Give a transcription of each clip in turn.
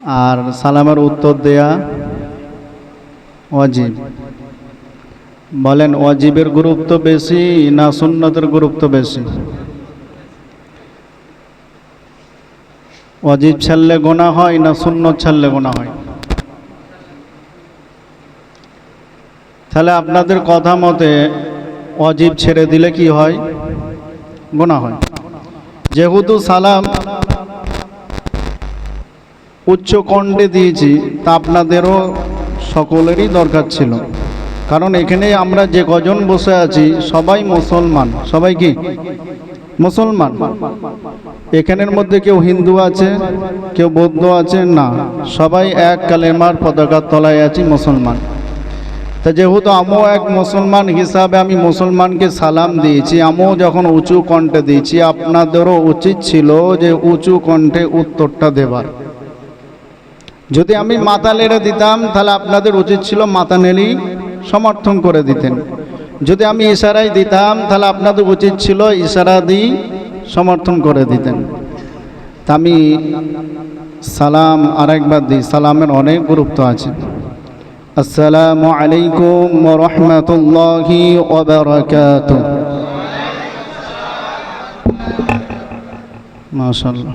আর সালামের উত্তর দেয়া অজিব বলেন অজিবের গুরুত্ব বেশি না সুন্নতের গুরুত্ব বেশি? অজিব ছাড়লে গোনা হয় না সুন্নত ছাড়লে গোনা হয়? তাহলে আপনাদের কথা মতে অজিব ছেড়ে দিলে কি হয়? গোনা হয়। যেহেতু সালাম উচ্চ কণ্ঠে দিয়েছি, তা আপনাদেরও সকলেরই দরকার ছিল। কারণ এখানে আমরা যে কজন বসে আছি, সবাই মুসলমান। সবাই কি? মুসলমান। এখানের মধ্যে কেউ হিন্দু আছে, কেউ বৌদ্ধ আছে, না। সবাই এক কালেমার পতাকার তলায় আছি মুসলমান। তা যেহেতু আমিও এক মুসলমান হিসাবে আমি মুসলমানকে সালাম দিয়েছি, আমিও যখন উঁচু কণ্ঠে দিয়েছি, আপনাদেরও উচিত ছিল যে উঁচু কণ্ঠে উত্তরটা দেবার। যদি আমি মাথা নেড়ে দিতাম, তাহলে আপনাদের উচিত ছিল মাথা নেড়েই সমর্থন করে দিতেন। যদি আমি ইশারায় দিতাম, তাহলে আপনাদের উচিত ছিল ইশারা দিই সমর্থন করে দিতেন। তা আমি সালাম আরেকবার দিই, সালামের অনেক গুরুত্ব আছে। আসসালামু আলাইকুম রহমতুল্লাহি মাশাল্লাহ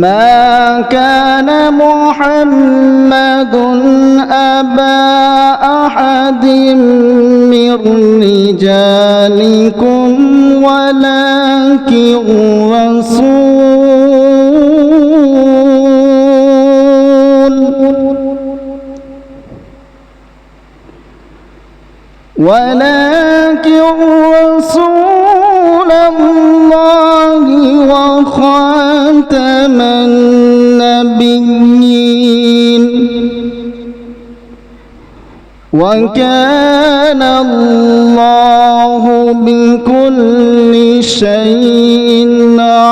ما كان محمد أبا أحد من رجالكم ولكن رسول. ولكن رسول الله وخاتم النبيين. وكان الله بكل شيء عليما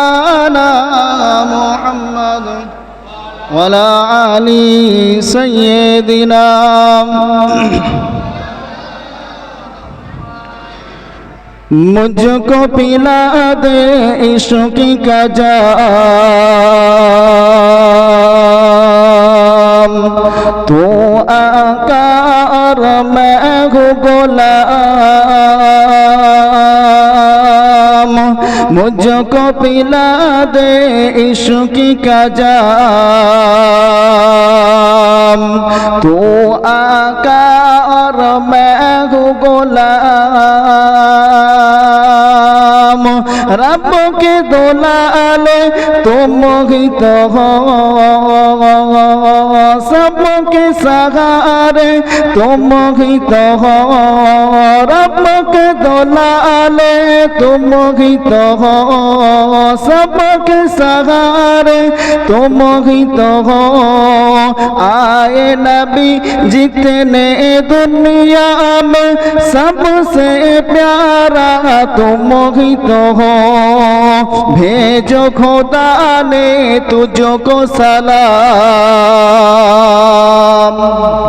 وعلى آل سيدنا मुझको पिला दे इश्क का जाम तू आकार मैं हूँ गुलाम मुझको पिला दे इश्क का जाम तू आकार मैं हूँ गुलाम रब के दुलाले तुम ही तो हो सबके सहारे तुम ही तो हो आए नबी जितने दुनिया में सबसे प्यारा तुम ही तो हो भेजो खुदा ने तुझको सलाम সালাম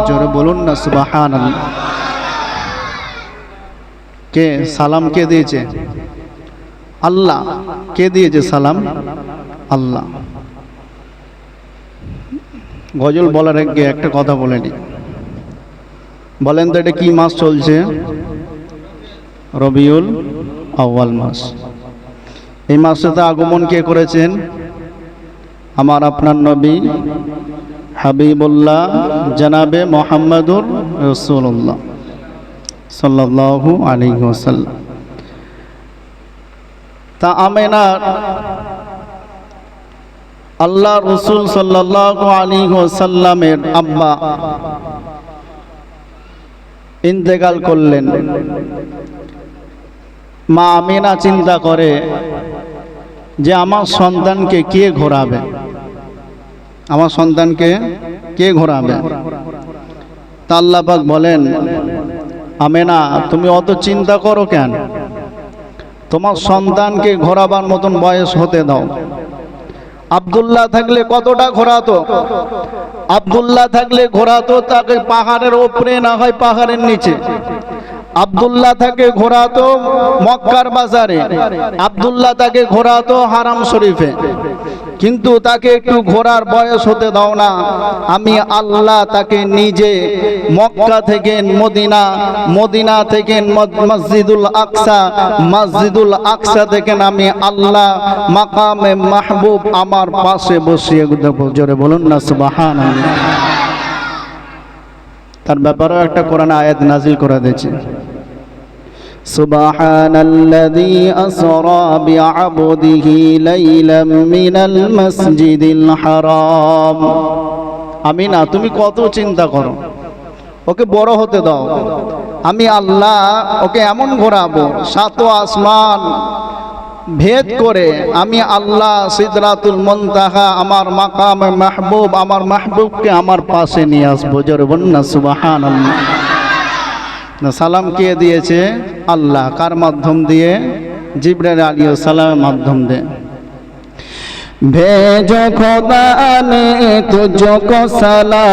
জোরে বলুন না সুবাহান কে সালাম কে দিয়েছে আল্লাহ কে দিয়েছে সালাম আল্লাহ গজল বলার আগে একটা কথা বলে নি বলেন তো এটা কি মাস চলছে রবিউল আউয়াল মাস। এই মাসেতে আগমন কে করেছেন? আমার আপনার নবী হাবিবুল্লাহ জানাবে মোহাম্মদুর রসুল্লাহ সাল্লাল্লাহু আলাইহি ওয়াসাল্লাম। তা আমেনার আল্লাহ রসুল সাল্লাল্লাহু আলাইহি ওয়াসাল্লামের আব্বা ইন্তেকাল করলেন। মা আমিনা চিন্তা করে যে আমার সন্তানকে কে ঘোরাবে? আমার সন্তানকে কে ঘোরাবে? তা আল্লাহ পাক বলেন, আমেনা, তুমি অত চিন্তা করো কেন? তোমার সন্তানকে ঘোরাবার মতন বয়স হতে দাও। আবদুল্লাহ থাকলে কতটা ঘোরাতো? আবদুল্লাহ থাকলে ঘোরাতো তাকে পাহাড়ের ওপরে না হয় পাহাড়ের নিচে। আবদুল্লাহ তাকে ঘোরাতো মক্কার বাজারে। আবদুল্লাহ তাকে ঘোরাতো হারাম শরীফে। কিন্তু তাকে একটু ঘোরার বয়স হতে দাও না। আমি আল্লাহ তাকে নিজে মক্কা থেকে মদিনা মদিনা থেকে মসজিদুল আকসা মসজিদুল আকসা থেকে আমি আল্লাহ, মাকামে মাহবুব আমার পাশে বসিয়ে জোরে বলুন না সুবাহান তার ব্যাপারেও একটা কোরআন আয়াত নাজিল করে দিয়েছে سبحان الذي أسرى بعبده ليلا من المسجد الحرام আমি না তুমি কত চিন্তা করো ওকে বড় হতে দাও আমি আল্লাহ ওকে এমন ঘোরাবো সাত আসমান ভেদ করে আমি আল্লাহ সিদরাতুল মন্তাহা আমার মাকাম মাহবুব আমার মাহবুবকে আমার পাশে নিয়ে আসবো জোরে বন্যা সুবাহান আল্লাহ না সালাম কে দিয়েছে আল্লাহ কার মাধ্যম দিয়ে জিব্রাইল আলী সালামের মাধ্যম দিয়ে भेजो खुदा ने तुझको सलाम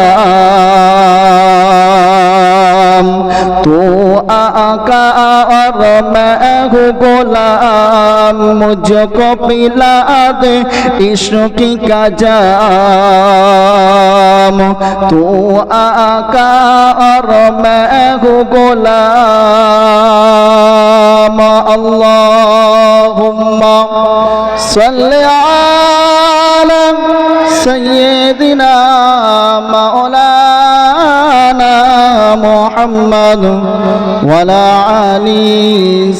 تو آقا اور میں ہوں غلام مجھ کو پلا دے عشق کا جام تو آقا اور میں ہوں غلام اللہم صلی علی سیدنا مولانا محمد وعلى آل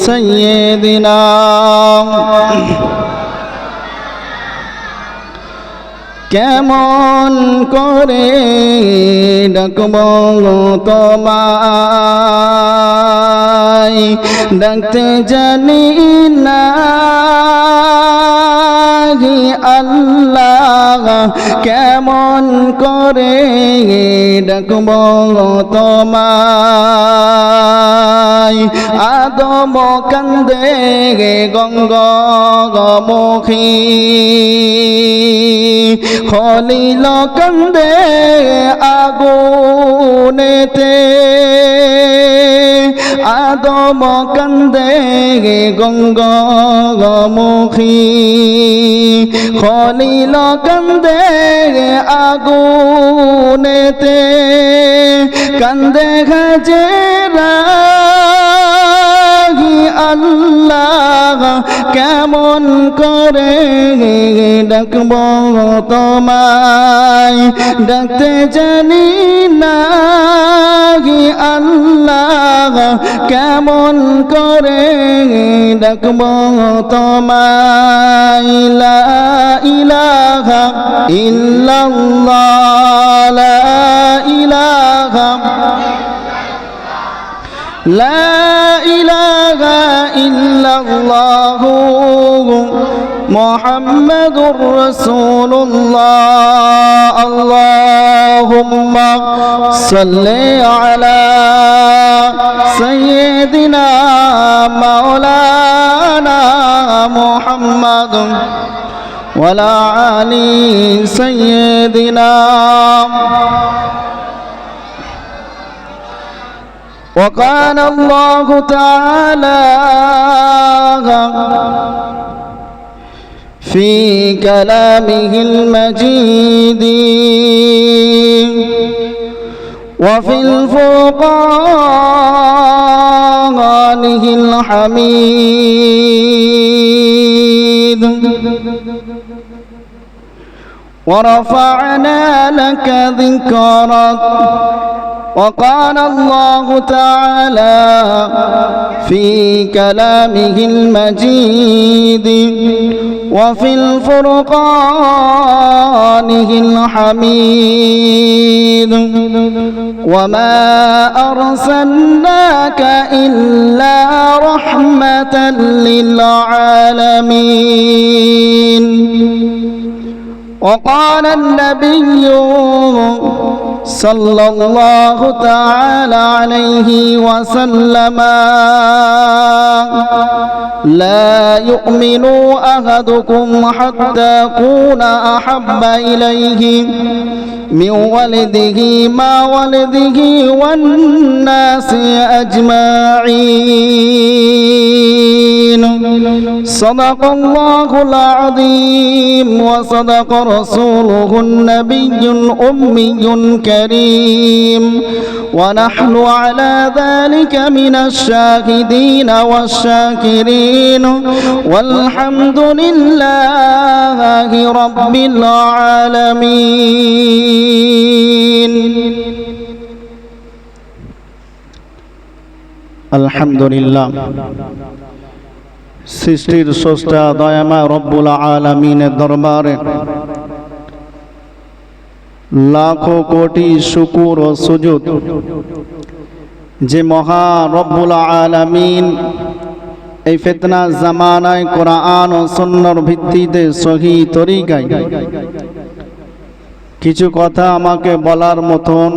سيدنا কেমন করে ডাকব তোমায় ডাকতে জানি না হি আল্লাহ কেমন করে ডাকব তোমায়? আদম কান্দে গঙ্গ মুখী খলিল কান্দে আগুনেতে। আদম কন্দে গঙ্গ মুখী খলিল কন্দে আগুনেতে। কন্দে গাজেরা আল্লাহ কেমন করে ডাকব তোমায়? ডাকতে জানি না আল্লাহ কেমন করে ডাকব তোমায়? লা ইলাহা ইল্লাল্লাহ, লা لا إله إلا الله. محمد رسول الله. اللهم صل على سيدنا مولانا محمد وعلى آل سيدنا وقال الله تعالى في كلامه المجيد وفي الفرقانه الحميد ورفعنا لك ذكرك وقال الله تعالى في كلامه المجيد وفي الفرقانه الحميد وما أرسلناك إلا رحمة للعالمين وقال النبي صلى الله تعالى عليه وسلم لا يؤمن أحدكم حتى أكون أحب إليه. من ولده ما ولده والناس أجمعين. صدق الله العظيم وصدق رسوله النبي الأمي الكريم. ونحن على ذلك من الشاهدين والشاكرين. والحمد لله رب العالمين. আলহামদুলিল্লাহ। সৃষ্টির স্রষ্টা দয়ামা রব্বুল আলমিনের দরবারে লাখো কোটি শুকুর ও সুজুদ যে মহা রব্বুল আলমিন এই ফেতনা জামানায় কোরআন ও সুন্নর ভিত্তিতে সহি তরিকায় কিছু কথা আমাকে বলার মতন,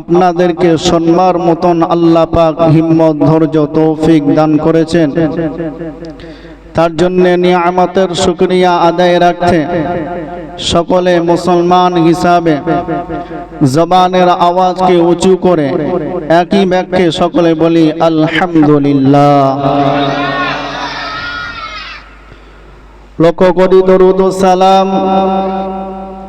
আপনাদেরকে শোনবার মতন আল্লাহ পাক হিম্মত, ধৈর্য, তৌফিক দান করেছেন। তার জন্য নিয়ামতের শুকরিয়া আদায় রাখতে সকলে মুসলমান হিসাবে জবানের আওয়াজকে উঁচু করে একই ব্যাখ্যে সকলে বলি, আলহামদুলিল্লাহ। লক্ষ করি দরুদ সালাম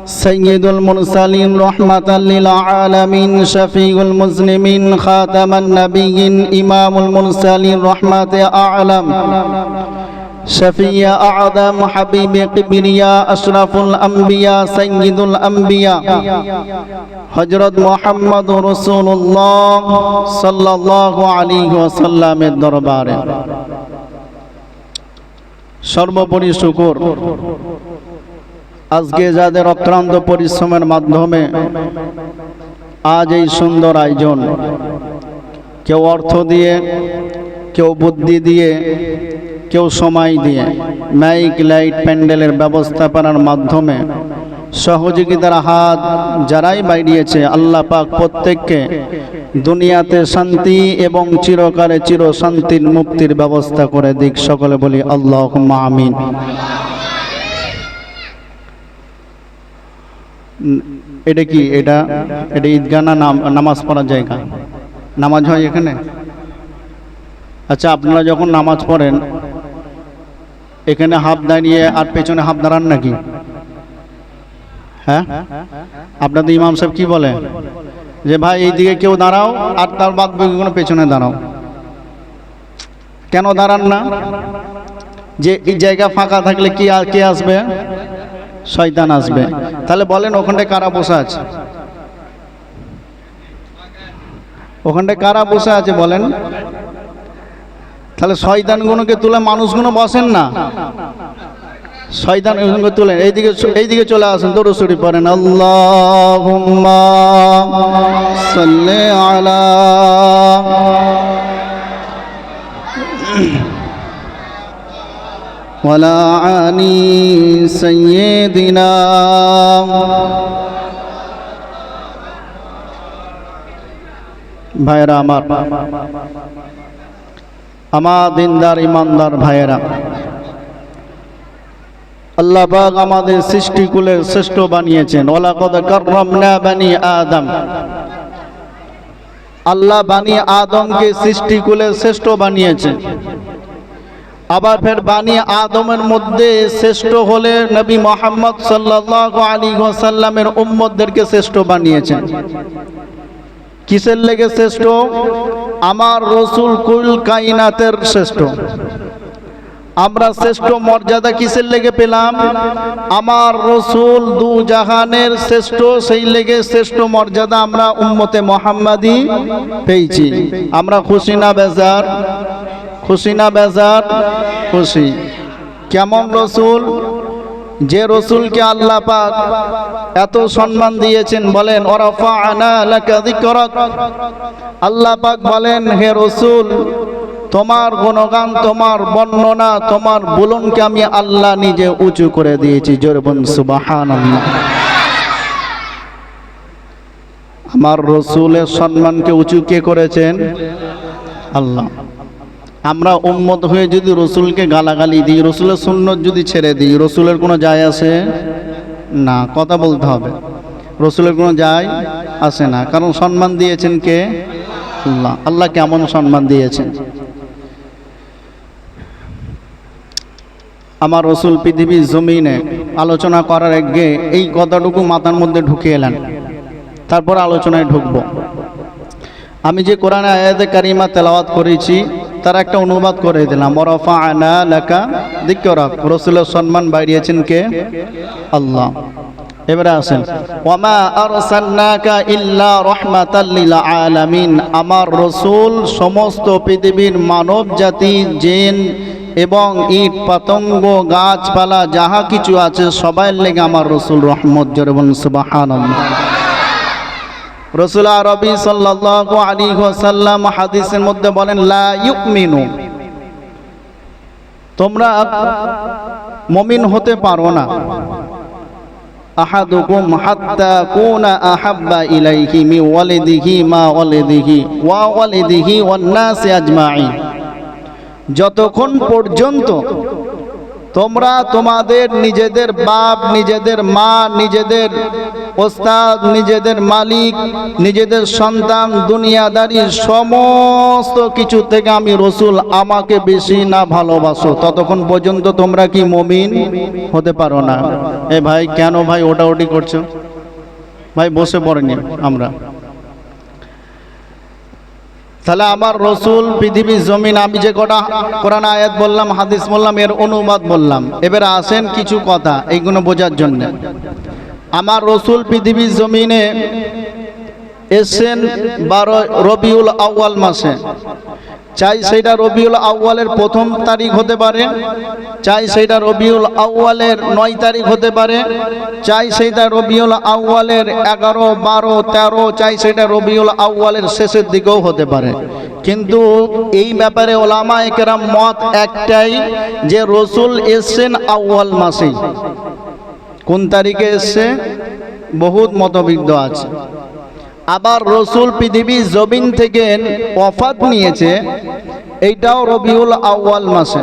سيد المرسلين رحمة للعالمين شفيع المسلمين خاتم النبيين إمام المرسلين رحمة أعلم شفيع أعظم حبيب قبرياء أشرف الأنبياء سيد الأنبياء হজরত মোহাম্মদ রসুল্লাহ সাল্লাহ আলী ওসাল্লামের দরবারে সর্বোপরি শুকুর আজকে যাদের অক্রান্ত পরিশ্রমের মাধ্যমে আজ এই সুন্দর আয়োজন, কেউ অর্থ দিয়ে, কেউ বুদ্ধি দিয়ে, কেউ সময় দিয়ে মাইক লাইট প্যান্ডেলের ব্যবস্থাপনার মাধ্যমে সহযোগিতার হাত যারাই বাইরিয়েছে আল্লাহ পাক প্রত্যেককে দুনিয়াতে শান্তি এবং চিরকালে চির শান্তির মুক্তির ব্যবস্থা করে দিক। সকলে বলি আল্লাহ আমিন। এটা কি? এটা এটা ঈদগাহ না নাম, নামাজ পড়ার জায়গা? নামাজ হয় এখানে? আচ্ছা আপনারা যখন নামাজ পড়েন, এখানে হাফ দাঁড়িয়ে আর পেছনে হাফ দাঁড়ান নাকি? হ্যাঁ? আপনাদের ইমাম সাহেব কি বলে? যে, ভাই এইদিকে কেউ দাঁড়াও আর তার বাদ কোনো পেছনে দাঁড়াও। কেন দাঁড়ান না? যে, এই জায়গা ফাঁকা থাকলে কি আর কে আসবে? শয়তান আসবে। তাহলে বলেন ওখানটায় কারা বসে আছে? ওখানটায় কারা বসে আছে বলেন? তাহলে শয়তানগুলোকে তুলে মানুষগুলো বসেন না। শয়তান তুলেন এইদিকে এইদিকে চলে আসেন, দরুসুরি পড়েন। সাল্লি আলা ولا عاني سيدنا ভাইরা আমার আমার দিনদার ইমানদার ভাইয়েরা আল্লাহ পাক আমাদের সৃষ্টিকুলের শ্রেষ্ঠ বানিয়েছেন ওলাকদ কাররামনা বানি আদম আল্লাহ বানিয়ে আদমকে সৃষ্টি করে শ্রেষ্ঠ বানিয়েছে আবার ফের বানিয়ে আদমের মধ্যে শ্রেষ্ঠ হলে নবী মোহাম্মদ সাল্লাল্লাহু আলী ওয়াসাল্লামের উম্মতদেরকে শ্রেষ্ঠ বানিয়েছেন। কিসের লেগে শ্রেষ্ঠ? আমার রসুল কুল কাইনাতের শ্রেষ্ঠ। আমরা শ্রেষ্ঠ মর্যাদা কিসের লেগে পেলাম? আমার রসুল দু জাহানের শ্রেষ্ঠ, সেই লেগে শ্রেষ্ঠ মর্যাদা আমরা উম্মতে মোহাম্মদী পেয়েছি। আমরা খুশি না বেজার? খুশি না বেজার? খুশি। কেমন রসুল? যে রসুলকে আল্লাহ পাক এত সম্মান দিয়েছেন, বলেন আল্লাহ পাক বলেন, হে রসুল, তোমার গুণগান, তোমার বর্ণনা, তোমার বুলনকে আমি আল্লাহ নিজে উঁচু করে দিয়েছি। জোরে বন সুবহানাল্লাহ। আমার রসুলের সম্মানকে উঁচু কে করেছেন? আল্লাহ। আমরা উম্মত হয়ে যদি রসুলকে গালাগালি দিই, রসুলের সুন্নত যদি ছেড়ে দিই, রসুলের কোনো যায় আসে? না, কথা বলতে হবে। রসুলের কোনো যায় আসে না। কারণ সম্মান দিয়েছেন কে? আল্লাহ। আল্লাহ কেমন সম্মান দিয়েছেন? আমার রসুল পৃথিবীর জমিনে আলোচনা করার আগে এই কথাটুকু মাথার মধ্যে ঢুকিয়ে এলেন। তারপর আলোচনায় ঢুকবো। আমি যে কোরআনে আয়াতে কারিমা তেলাওয়াত করেছি তার একটা অনুবাদ করে দিলাম। ওরফা আনা লেখা দিকরক রসুলের সম্মান বাড়িয়েছেন কে? আল্লাহ। এবারে আসেন। ওমা আরসালনাকা ইল্লা রাহমাতাল লিল আলামিন। আমার রসুল সমস্ত পৃথিবীর মানব জাতি, জিন এবং ইট, পতঙ্গ, গাছপালা, যাহা কিছু আছে সবাই লেগে আমার রসুল রহমত জোরে বলুন, সুবহানাল্লাহ। রসুল আরবি সাল্লাল্লাহু আলাইহি ওয়াসাল্লাম হাদিসের মধ্যে বলেন, লা ইউমিনু। তোমরা মমিন হতে পারো না। আহাদুকুম হাত্তা কুনা আহাব্বা ইলাইহি মি ওয়ালিদিহি মা ওয়ালিদিহি ওয়া ওয়ালিদিহি ওয়ান নাসি আজমাইন যতক্ষণ পর্যন্ত তোমরা তোমাদের নিজেদের বাপ, নিজেদের মা, নিজেদের ওস্তাদ, নিজেদের মালিক, নিজেদের সন্তান, দুনিয়াদারি সমস্ত কিছু থেকে আমি রসুল, আমাকে বেশি না ভালোবাসো। ততক্ষণ পর্যন্ত তোমরা কি মমিন হতে পারো না। এ ভাই, কেন ভাই ওটা ওটি করছ? ভাই, বসে পড়েনি আমরা। তাহলে আমার রসুল পৃথিবীর জমিন, আমি যে কটা কোরআন আয়াত বললাম, হাদিস বললাম, এর অনুবাদ বললাম। এবারে আসেন কিছু কথা এইগুলো বোঝার জন্য। আমার রসুল পৃথিবীর জমিনে এসেন বারো রবিউল আউয়াল মাসে। চাই সেইটা রবিউল আউয়ালের প্রথম তারিখ হতে পারে। চাই সেইটা রবিউল আউয়ালের নয় তারিখ হতে পারে। চাই সেইটা রবিউল আউয়ালের এগারো, বারো, তেরো, চাই সেটা রবিউল আউয়ালের শেষের দিকেও হতে পারে। কিন্তু এই ব্যাপারে ওলামা একরাম মত একটাই যে রসুল এসছেন আউয়াল মাসেই। কোন তারিখে এসছে? বহুত মতবিদ্ধ আছে। আবার রসুল পৃথিবী জমিন থেকে ওয়াফাত নিয়েছে, এইটাও রবিউল আউয়াল মাসে।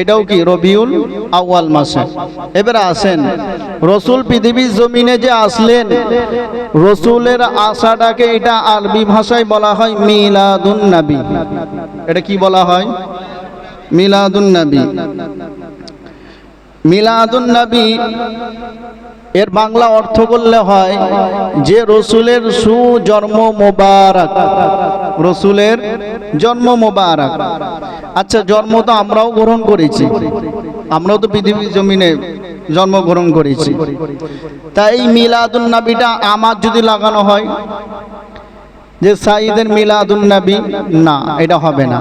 এটাও কি? রবিউল আউয়াল মাসে। এবারে আসেন, রসুল পৃথিবীর জমিনে যে আসলেন, রসুলের আশাটাকে এটা আরবি ভাষায় বলা হয় মিলাদুন নাবি। এটা কি বলা হয়? মিলাদুন নাবি। মিলাদুন নবী এর বাংলা অর্থ করলে হয় যে রসুলের সুজন্ম মোবারক। রসুলের জন্ম মোবারক। আচ্ছা জন্ম তো আমরাও গ্রহণ করেছি। আমরাও তো পৃথিবীর জমিনে জন্মগ্রহণ করেছি। তাই নাবিটা নবীটা আমার যদি লাগানো হয় যে সাইদের মিলাদুন নবী, না, এটা হবে না।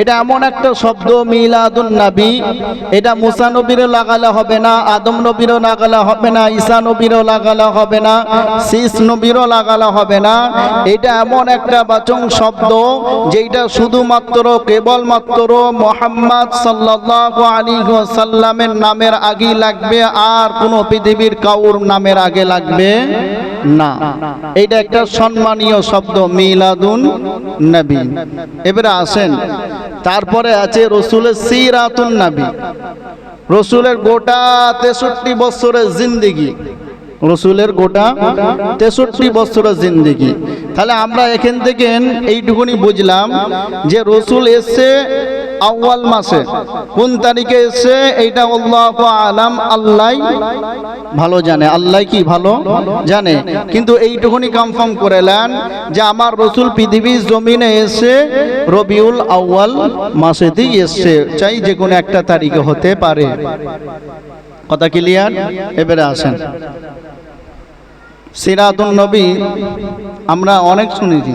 এটা এমন একটা শব্দ, মিলাদুন নবী। এটা মুসা নবীরও লাগালে হবে না, আদম নবীরও লাগালে হবে না, ঈসা নবীরও লাগালে হবে না শীষ নবীরও লাগালে হবে না। এটা এমন একটা বাচন শব্দ যেটা শুধুমাত্র, কেবলমাত্র মোহাম্মদ সাল্লাল্লাহু আলাইহি সাল্লামের নামের আগেই লাগবে, আর কোনো পৃথিবীর কাউর নামের আগে লাগবে। না। এটা একটা সম্মানীয় শব্দ, মিলাদুন নবী। এবারে আসেন। তারপরে আছে রসুলের সিরাতুন নবী। রসুলের গোটা তেষট্টি বছরের জিন্দিগি। রসুলের গোটা তেষট্টি বছরের জিন্দিগি। তাহলে আমরা এখান থেকে এইটুকুনি বুঝলাম যে রসুল এসছে আউয়াল মাসে। কোন তারিখে এসছে? এইটা আল্লাহ আলাম আল্লাহ ভালো জানে। আল্লাহ কি ভালো? জানে। কিন্তু এইটুকুনি কনফার্ম করে করেলেন যে আমার রসুল পৃথিবীর জমিনে এসে রবিউল আউয়াল মাসেতেই এসছে। চাই যে কোনো একটা তারিখে হতে পারে। কথা ক্লিয়ার এবারে আসেন। সিরাতুন নবী, আমরা অনেক শুনেছি।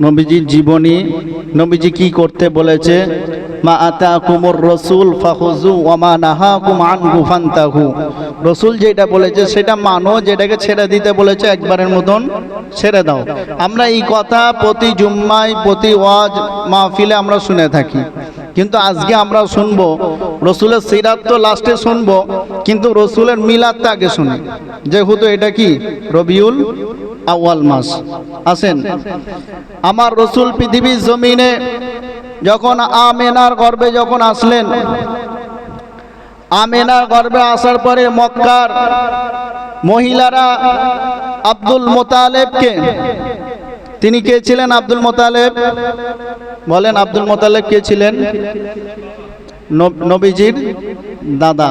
নবীজির জীবনী, নবীজি কি করতে বলেছে? মা আতা কুমর রসুল ফাহুজু ওমা নাহা কুম আনহু ফান্তাহু। রসুল যেটা বলেছে সেটা মানো, যেটাকে ছেড়ে দিতে বলেছে একবারের মতন ছেড়ে দাও। আমরা এই কথা প্রতি জুম্মায়, প্রতি ওয়াজ মাহফিলে আমরা শুনে থাকি। কিন্তু আজকে আমরা শুনব, রসুলের সিরাত তো লাস্টে শুনব, কিন্তু রসুলের মিলাদটা আগে শুনি। যেহেতু এটা কি? রবিউল আউয়াল মাস। আসেন আমার রসুল পৃথিবীর জমিনে যখন আমেনার গর্বে যখন আসলেন, আমেনার গর্বে আসার পরে মক্কার মহিলারা আব্দুল মোতালেবকে, তিনি কে ছিলেন আব্দুল মোতালেব? বলেন, আব্দুল মোতালেব কে ছিলেন? নব- নবীজির দাদা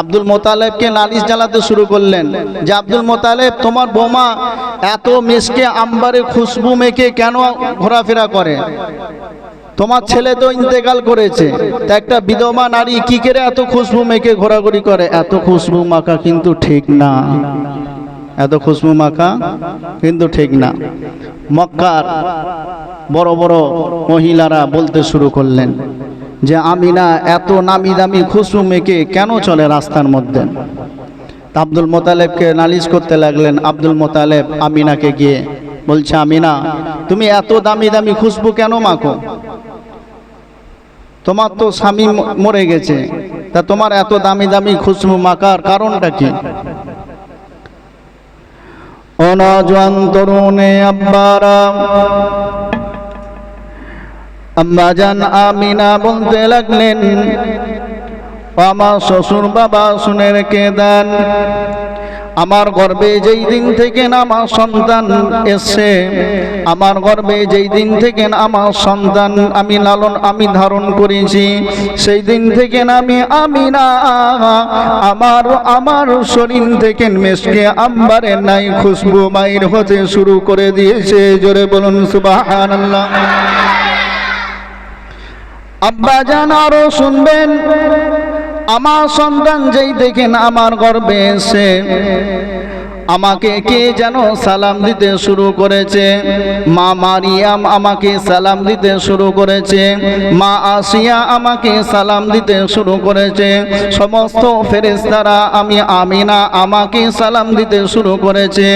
আব্দুল মোতালেবকে নালিশ জ্বালাতে শুরু করলেন যে, আব্দুল মোতালেব, তোমার বোমা এত মিসকে, আম্বারে খুশবু মেখে কেন ঘোরাফেরা করে? তোমার ছেলে তো ইন্তেকাল করেছে, তা একটা বিধবা নারী কি করে এত খুশবু মেখে ঘোরাঘুরি করে? এত খুশবু মাখা কিন্তু ঠিক না। এত খুশবু মাখা কিন্তু ঠিক না। মক্কার বড় বড় মহিলারা বলতে শুরু করলেন যে আমিনা এত নামি দামি খুশবু মেখে কেন চলে রাস্তার মধ্যে? আব্দুল মোতালেবকে নালিশ করতে লাগলেন আব্দুল মোতালেব আমিনাকে গিয়ে। বলছে, আমিনা, তুমি এত দামি দামি খুশবু কেন মাখো? তোমার তো স্বামী মরে গেছে। তা তোমার এত দামি দামি খুশবু মাখার কারণটা কি? অনজওয়ান তরুণে আব্বারা আম্মাজান আমিনা বলতে লাগলেন, আমার শ্বশুর বাবা শুনে রেখে দেন আমার গর্বে যেই দিন থেকে আমার সন্তান এসছে, আমার গর্বে যেই দিন থেকে আমার সন্তান আমি লালন, আমি ধারণ করেছি। সেই দিন থেকে আমি আমি না আমার আমার শরীর থেকে মেশকে আম্বারের নাই খুশবু মায়ের হতে শুরু করে দিয়েছে। জোরে বলুন, সুবহানাল্লাহ। আব্বা জান আরও শুনবেন। আমার সন্তান যেই দেখেন আমার গর্বে এসে আমাকে কে যেন সালাম দিতে শুরু করেছে? মা মারিয়াম আমাকে সালাম দিতে শুরু করেছে। মা আসিয়া আমাকে সালাম দিতে শুরু করেছে। সমস্ত ফেরেস্তারা আমি আমিনা আমাকে সালাম দিতে শুরু করেছে।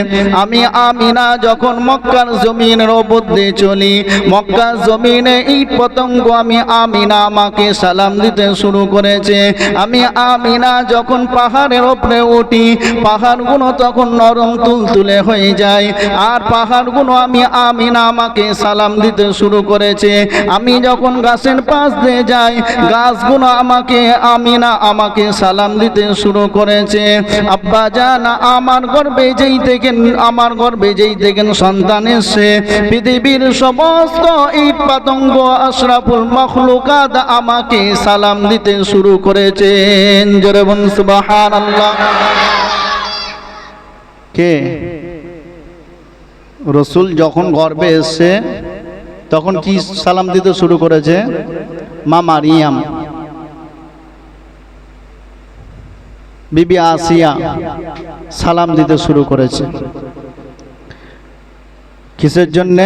আমি আমিনা যখন মক্কার জমিনের ওপর দিয়ে চলি, মক্কার জমিনে ইট পতঙ্গ আমি আমিনা আমাকে সালাম দিতে শুরু করেছে। আমি আমিনা যখন পাহাড়ের ওপরে উঠি, পাহাড়গুলো তখন নরম তুলতুলে হয়ে যায়। আর পাহাড়গুলো আমি, আমিনা আমাকে সালাম দিতে শুরু করেছে। আমি যখন গাছের পাশ দিয়ে যাই, গাছগুলো আমাকে, আমিনা আমাকে সালাম দিতে শুরু করেছে। আব্বা জান, আমার গর্বে যেই দেখেন, আমার গর্বে যেই দেখেন সন্তান এসে পৃথিবীর সমস্ত ইট পাতঙ্গ, আশরাফুল মখলুকাত আমাকে সালাম দিতে শুরু করেছেন। জোরে বন সুবহানাল্লাহ। কে? রসুল যখন গর্বে এসছে, তখন কি সালাম দিতে শুরু করেছে? মা মারিয়াম। বিবি আসিয়া সালাম দিতে শুরু করেছে। কিসের জন্য?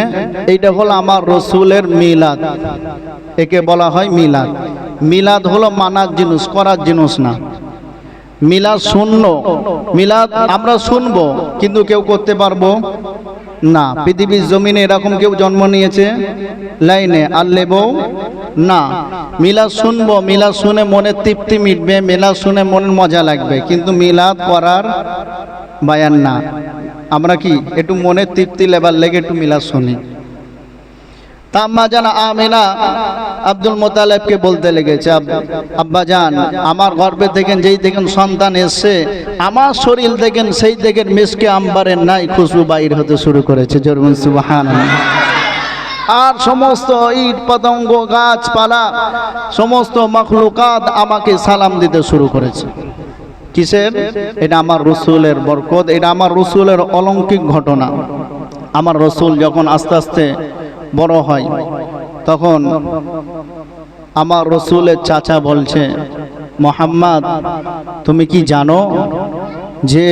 এইটা হলো আমার রসুলের মিলাদ। একে বলা হয় মিলাদ। মিলাদ হলো মানার জিনিস, করার জিনিস না। মিলাদ শূন্য। মিলাদ আমরা শুনব, কিন্তু কেউ করতে পারব? না, পৃথিবীর জমিনে এরকম কেউ জন্ম নিয়েছে? লাইনে, আর লেবও না। মিলাদ শুনব, মিলাদ শুনে মনের তৃপ্তি মিটবে, মিলাদ শুনে মনের মজা লাগবে, কিন্তু মিলাদ করার বায়ান না। আমরা কি, একটু মনের তৃপ্তি লেবার লেগে একটু মিলাদ শুনি। আম্মা আমিনা। আব্দুল মোতালেবকে বলতে লেগেছে, "আব- আব্বা আমার যেই দেখেন সন্তান আমার শরীর দেখেন, সেই দেখেন আম্বারের নাই বাইর হতে শুরু করেছে। আর সমস্ত ইট, পতঙ্গ, গাছপালা, সমস্ত মখলুকাত আমাকে সালাম দিতে শুরু করেছে। কিসের? এটা আমার রসুলের বরকত, এটা আমার রসুলের অলৌকিক ঘটনা। আমার রসুল যখন আস্তে আস্তে বড় হয়। তখন আমার রসুলের চাচা বলছে মোহাম্মদ তুমি কি জানো যে